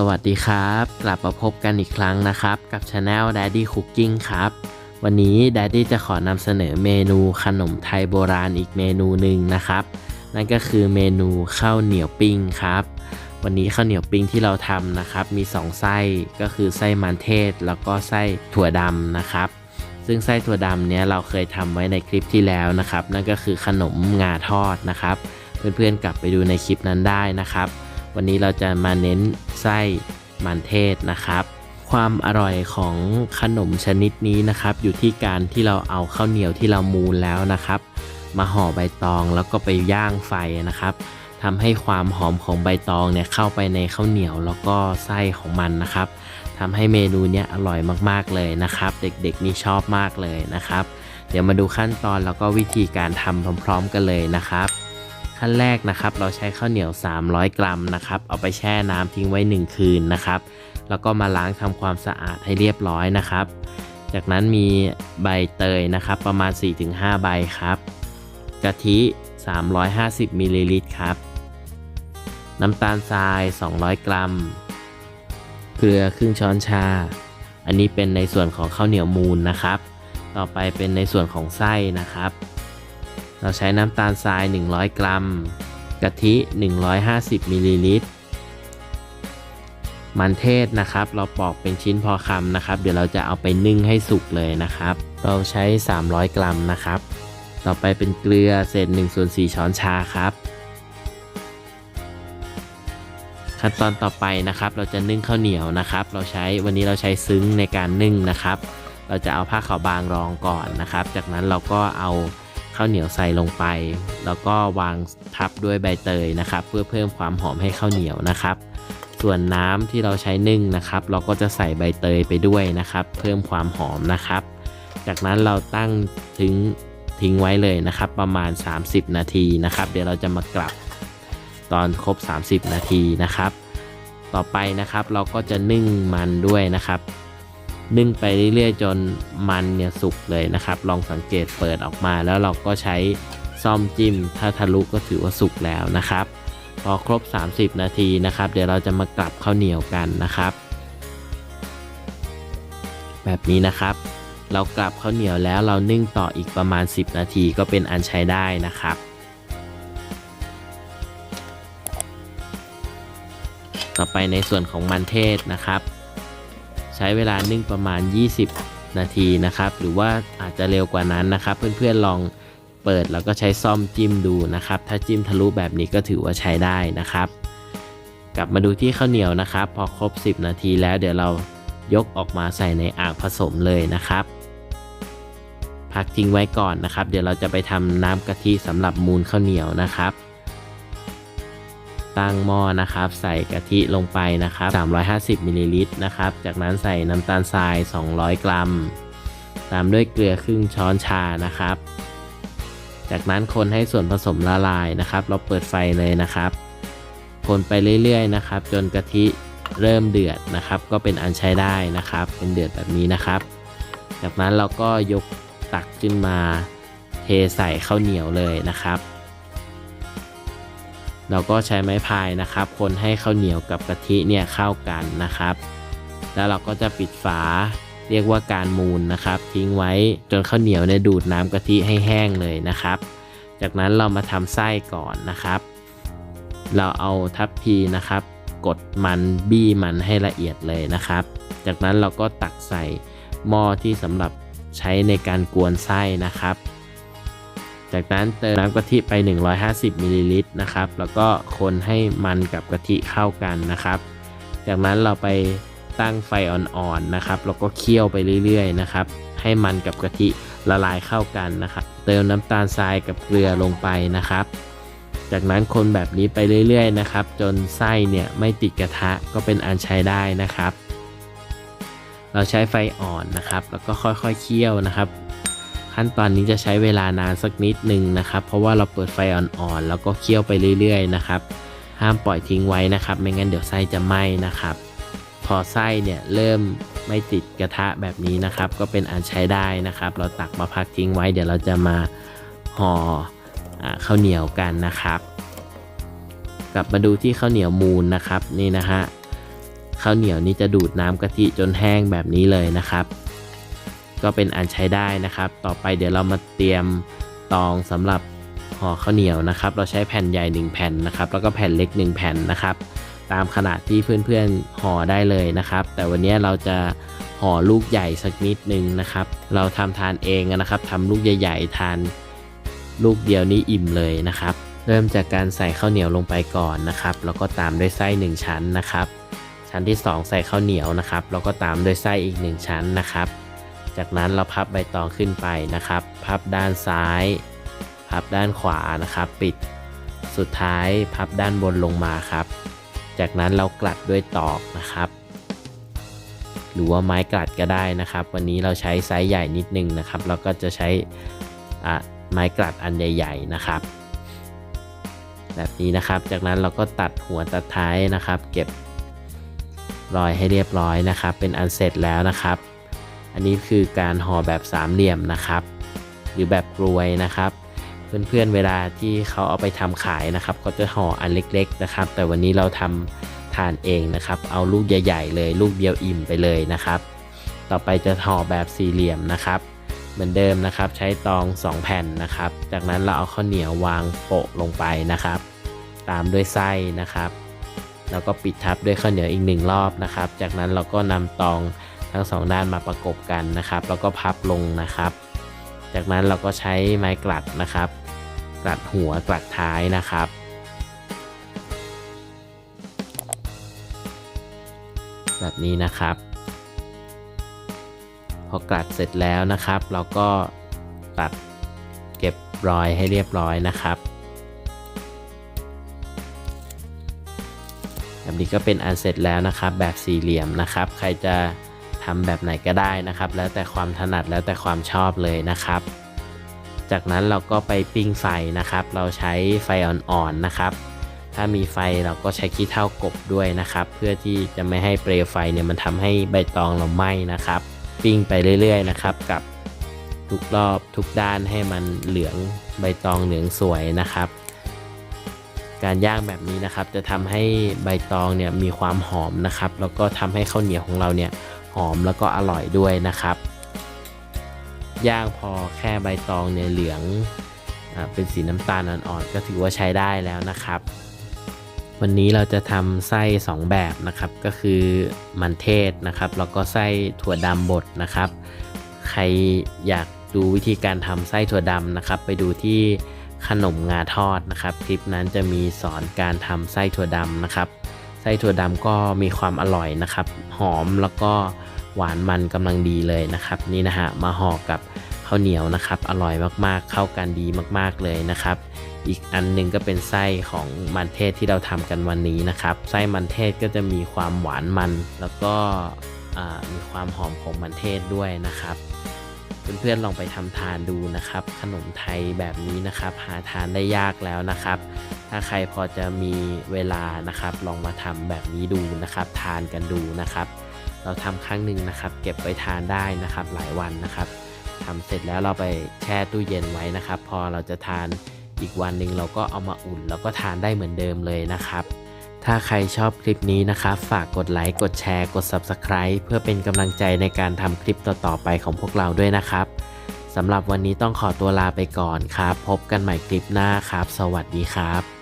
สวัสดีครับ กลับมาพบกันอีกครั้งนะครับ กับช anel Daddy Cooking ครับ วันนี้ Daddy จะขอนำเสนอเมนูขนมไทยโบราณอีกเมนูหนึ่งนะครับ นั่นก็คือเมนูข้าวเหนียวปิ้งครับ วันนี้ข้าวเหนียวปิ้งที่เราทำนะครับ มี 2 ไส้ก็คือไส้มันเทศ แล้วก็ไส้ถั่วดำนะครับ ซึ่งไส้ถั่วดำเนี้ยเราเคยทำไว้ในคลิปที่แล้วนะครับ นั่นก็คือขนมงาทอดนะครับ เพื่อนๆกลับไปดูในคลิปนั้นได้นะครับ วันนี้เราจะมาเน้นไส้มันเทศนะครับ ความอร่อยของขนมชนิดนี้นะครับ อยู่ที่การที่เราเอาข้าวเหนียวที่เรามูนแล้วนะครับ มาห่อใบตองแล้วก็ไปย่างไฟนะครับทำให้ความหอมของใบตองเนี่ยเข้าไปในข้าวเหนียวแล้วก็ไส้ของมันนะครับทำให้เมนูเนี้ยอร่อยมากๆเลยนะครับ เด็กๆนี่ชอบมากเลยนะครับ เดี๋ยวมาดูขั้นตอนแล้วก็วิธีการทำพร้อม ๆ กันเลยนะครับ ขั้นแรกนะครับ เราใช้ข้าวเหนียว 300 กรัมนะครับ เอาไปแช่น้ำทิ้งไว้ 1 คืนนะครับ แล้วก็มาล้างทำความสะอาดให้เรียบร้อยนะครับ จากนั้นมีใบเตยนะครับ ประมาณ 4-5 ใบครับ กะทิ 350มิลลิลิตรครับ น้ำตาลทราย 200 กรัม เกลือครึ่งช้อนชา อันนี้เป็นในส่วนของข้าวเหนียวมูนนะครับ ต่อไปเป็นในส่วนของไส้นะครับ เราใช้น้ำตาลทราย 100 กรัม กะทิ 150มิลลิลิตร มันเทศนะครับ เราปอกเป็นชิ้นพอคำนะครับ เดี๋ยวเราจะเอาไปนึ่งให้สุกเลยนะครับ เราใช้ 300 กรัมนะครับ ต่อไปเป็นเกลือเศษ1ส่วน4ช้อนชาครับ ขั้นตอนต่อไปนะครับ เราจะนึ่งข้าวเหนียวนะครับ เราใช้วันนี้เราใช้ซึ้งในการนึ่งนะครับ เราจะเอาผ้าขาวบางรองก่อนนะครับ จากนั้นเราก็เอา ข้าวเหนียวใส่ลงไป แล้วก็วางทับด้วยใบเตยนะครับ เพื่อเพิ่มความหอมให้ข้าวเหนียวนะครับ ส่วนน้ำที่เราใช้นึ่งนะครับ เราก็จะใส่ใบเตยไปด้วยนะครับ เพิ่มความหอมนะครับ จากนั้นเราตั้งทิ้งทิ้งไว้เลยนะครับ ประมาณ 30 นาทีนะครับ เดี๋ยวเราจะมากลับตอนครบ 30 นาทีนะครับ ต่อไปนะครับเราก็จะนึ่งมันด้วยนะครับ นึ่งไปเรื่อยๆ จนมันเนี่ยสุกเลยนะครับ ลองสังเกตเปิดออกมาแล้วเราก็ใช้ซ่อมจิ้ม ถ้าทะลุก็ถือว่าสุกแล้วนะครับ พอครบ 30 นาทีนะครับ เดี๋ยวเราจะมากลับข้าวเหนียวกันนะครับ แบบนี้นะครับ เรากลับข้าวเหนียวแล้วเรานึ่งต่ออีกประมาณ 10 นาทีก็เป็นอันใช้ได้นะครับต่อไปในส่วนของมันเทศนะครับ ใช้เวลานึ่งประมาณ 20 นาทีนะครับ หรือว่าอาจจะเร็วกว่านั้นนะครับ เพื่อนๆลองเปิดแล้วก็ใช้ซ่อมจิ้มดูนะครับ ถ้าจิ้มทะลุแบบนี้ก็ถือว่าใช้ได้นะครับ กลับมาดูที่ข้าวเหนียวนะครับ พอครบ 10 นาทีแล้วเดี๋ยวเรายกออกมาใส่ในอ่างผสมเลยนะครับ พักทิ้งไว้ก่อนนะครับ เดี๋ยวเราจะไปทำน้ำกะทิสำหรับมูลข้าวเหนียวนะครับ ตั้งหม้อนะครับ ใส่กะทิลงไปนะครับ 350มิลลิลิตรนะครับ จากนั้นใส่น้ำตาลทราย 200 กรัม ตามด้วยเกลือครึ่งช้อนชานะครับ จากนั้นคนให้ส่วนผสมละลายนะครับ เราเปิดไฟเลยนะครับ คนไปเรื่อยๆนะครับ จนกะทิเริ่มเดือดนะครับ ก็เป็นอันใช้ได้นะครับ เป็นเดือดแบบนี้นะครับ จากนั้นเราก็ยกตักขึ้นมาเทใส่ข้าวเหนียวเลยนะครับ เราก็ใช้ไม้พายนะครับ คนให้ข้าวเหนียวกับกะทิเนี่ยเข้ากันนะครับ แล้วเราก็จะปิดฝาเรียกว่าการมูนนะครับ ทิ้งไว้จนข้าวเหนียวเนี่ยดูดน้ำกะทิให้แห้งเลยนะครับ จากนั้นเรามาทำไส้ก่อนนะครับ เราเอาทัพพีนะครับ กดมันบี้มันให้ละเอียดเลยนะครับ จากนั้นเราก็ตักใส่หม้อที่สำหรับใช้ในการกวนไส้นะครับ จากนั้นเติมน้ำกะทิไป 150มิลลิลิตรนะครับ แล้วก็คนให้มันกับกะทิเข้ากันนะครับ จากนั้นเราไปตั้งไฟอ่อนๆนะครับแล้วก็เคี่ยวไปเรื่อยๆนะครับ ให้มันกับกะทิละลายเข้ากันนะครับ เติมน้ำตาลทรายกับเกลือลงไปนะครับ จากนั้นคนแบบนี้ไปเรื่อยๆนะครับ จนไส้เนี่ยไม่ติดกระทะก็เป็นอันใช้ได้นะครับ เราใช้ไฟอ่อนนะครับ แล้วก็ค่อยๆเคี่ยวนะครับ ขั้นตอนนี้จะใช้เวลานานสักนิดหนึ่งนะครับ เพราะว่าเราเปิดไฟอ่อนๆ แล้วก็เคี่ยวไปเรื่อยๆนะครับ ห้ามปล่อยทิ้งไว้นะครับ ไม่งั้นเดี๋ยวไส้จะไหม้นะครับ พอไส้เนี่ยเริ่มไม่ติดกระทะแบบนี้นะครับ ก็เป็นอันใช้ได้นะครับ เราตักมาพักทิ้งไว้ เดี๋ยวเราจะมาห่ออข้าวเหนียวกันนะครับ กลับมาดูที่ข้าวเหนียวมูลนะครับนี่นะฮะข้าวเหนียวนี่จะดูดน้ำกะทิจนแห้งแบบนี้เลยนะครับ ก็เป็นอันใช้ได้นะครับ ต่อไปเดี๋ยวเรามาเตรียมตองสำหรับห่อข้าวเหนียวนะครับ เราใช้แผ่นใหญ่ 1 แผ่นนะครับ แล้วก็แผ่นเล็ก 1 แผ่นนะครับ ตามขนาดที่เพื่อนๆห่อได้เลยนะครับ แต่วันนี้เราจะห่อลูกใหญ่สักนิดนึงนะครับ เราทำทานเองนะครับทำลูกใหญ่ ๆ ทานลูกเดียวนี้อิ่มเลยนะครับ เริ่มจากการใส่ข้าวเหนียวลงไปก่อนนะครับ แล้วก็ตามด้วยไส้ 1 ชั้นนะครับ ชั้นที่ 2 ใส่ข้าวเหนียวนะครับ แล้วก็ตามด้วยไส้อีก 1 ชั้นนะครับ จากนั้นเราพับใบตองขึ้นไปนะครับ พับด้านซ้าย พับด้านขวานะครับ ปิด สุดท้ายพับด้านบนลงมาครับ จากนั้นเรากลัดด้วยตอกนะครับ หรือว่าไม้กลัดก็ได้นะครับ วันนี้เราใช้ไซส์ใหญ่นิดนึงนะครับ เราก็จะใช้ไม้กลัดอันใหญ่ ๆนะครับ แบบนี้นะครับ จากนั้นเราก็ตัดหัวตัดท้ายนะครับ เก็บรอยให้เรียบร้อยนะครับ เป็นอันเสร็จแล้วนะครับ อันนี้คือการห่อแบบสามเหลี่ยมนะครับ หรือแบบกลวยนะครับ เพื่อนๆเวลาที่เขาเอาไปทำขายนะครับเขาจะห่ออันเล็ก ๆนะครับ แต่วันนี้เราทำทานเองนะครับ เอาลูกใหญ่ๆเลย ลูกเดียวอิ่มไปเลยนะครับ ต่อไปจะห่อแบบสี่เหลี่ยมนะครับเหมือนเดิมนะครับใช้ตอง 2 แผ่นนะครับ จากนั้นเราเอาข้าวเหนียววางโปะลงไปนะครับ ตามด้วยไส้นะครับ แล้วก็ปิดทับด้วยข้าวเหนียวอีกหนึ่งรอบนะครับ จากนั้นเราก็นำตอง ทั้งสองด้านมาประกบกันนะครับ แล้วก็พับลงนะครับ จากนั้นเราก็ใช้ไม้กลัดนะครับ กลัดหัวกลัดท้ายนะครับแบบนี้นะครับ พอกลัดเสร็จแล้วนะครับ เราก็ตัดเก็บรอยให้เรียบร้อยนะครับแบบนี้ก็เป็นอันเสร็จแล้วนะครับ แบบสี่เหลี่ยมนะครับ ใครจะ ทำแบบไหนก็ได้นะครับ แล้วแต่ความถนัดแล้วแต่ความชอบเลยนะครับ จากนั้นเราก็ไปปิ้งไฟนะครับ เราใช้ไฟอ่อนๆนะครับ ถ้ามีไฟเราก็ใช้ขี้เถ้ากบด้วยนะครับ เพื่อที่จะไม่ให้เปลวไฟเนี่ยมันทำให้ใบตองเราไหม้นะครับ ปิ้งไปเรื่อยๆนะครับ กับทุกรอบทุกด้านให้มันเหลืองใบตองเหลืองสวยนะครับการย่างแบบนี้นะครับจะทำให้ใบตองเนี่ยมีความหอมนะครับ แล้วก็ทำให้ข้าวเหนียวของเราเนี่ย อมแล้วก็อร่อยด้วยนะครับ ย่างพอแค่ใบตองเนี่ยเหลืองอาเป็นสีน้ำตาลอ่อนๆก็ถือว่าใช้ได้แล้วนะครับ วันนี้เราจะทำไส้ 2 แบบนะครับก็คือมันเทศนะครับแล้วก็ไส้ถั่วดำบดนะครับ ใครอยากดูวิธีการทำไส้ถั่วดำนะครับ ไปดูที่ขนมงาทอดนะครับ คลิปนั้นจะมีสอนการทำไส้ถั่วดำนะครับ ส้ถั่วดำก็มีความอร่อยนะครับ หอมแล้วก็หวานมันกำลังดีเลยนะครับ นี่นะฮะมาห่อกับข้าวเหนียวนะครับ อร่อยมากๆ เข้ากันดีมากๆเลยนะครับ อีกอันหนึ่งก็เป็นไส้ของมันเทศที่เราทำกันวันนี้นะครับ ไส้มันเทศก็จะมีความหวานมัน แล้วก็มีความหอมของมันเทศด้วยนะครับเพื่อนๆลองไปทำทานดูนะครับ ขนมไทยแบบนี้นะครับ หาทานได้ยากแล้วนะครับ ถ้าใครพอจะมีเวลานะครับ ลองมาทำแบบนี้ดูนะครับ ทานกันดูนะครับ เราทำครั้งหนึ่งนะครับ เก็บไว้ทานได้นะครับ หลายวันนะครับทำเสร็จแล้วเราไปแช่ตู้เย็นไว้นะครับ พอเราจะทานอีกวันหนึ่งเราก็เอามาอุ่น แล้วก็ทานได้เหมือนเดิมเลยนะครับ ถ้าใครชอบคลิปนี้นะครับ ฝากกดไลค์กดแชร์กด Subscribe เพื่อเป็นกำลังใจในการทำคลิปต่อๆไปของพวกเราด้วยนะครับสำหรับวันนี้ต้องขอตัวลาไปก่อนครับ พบกันใหม่คลิปหน้าครับ สวัสดีครับ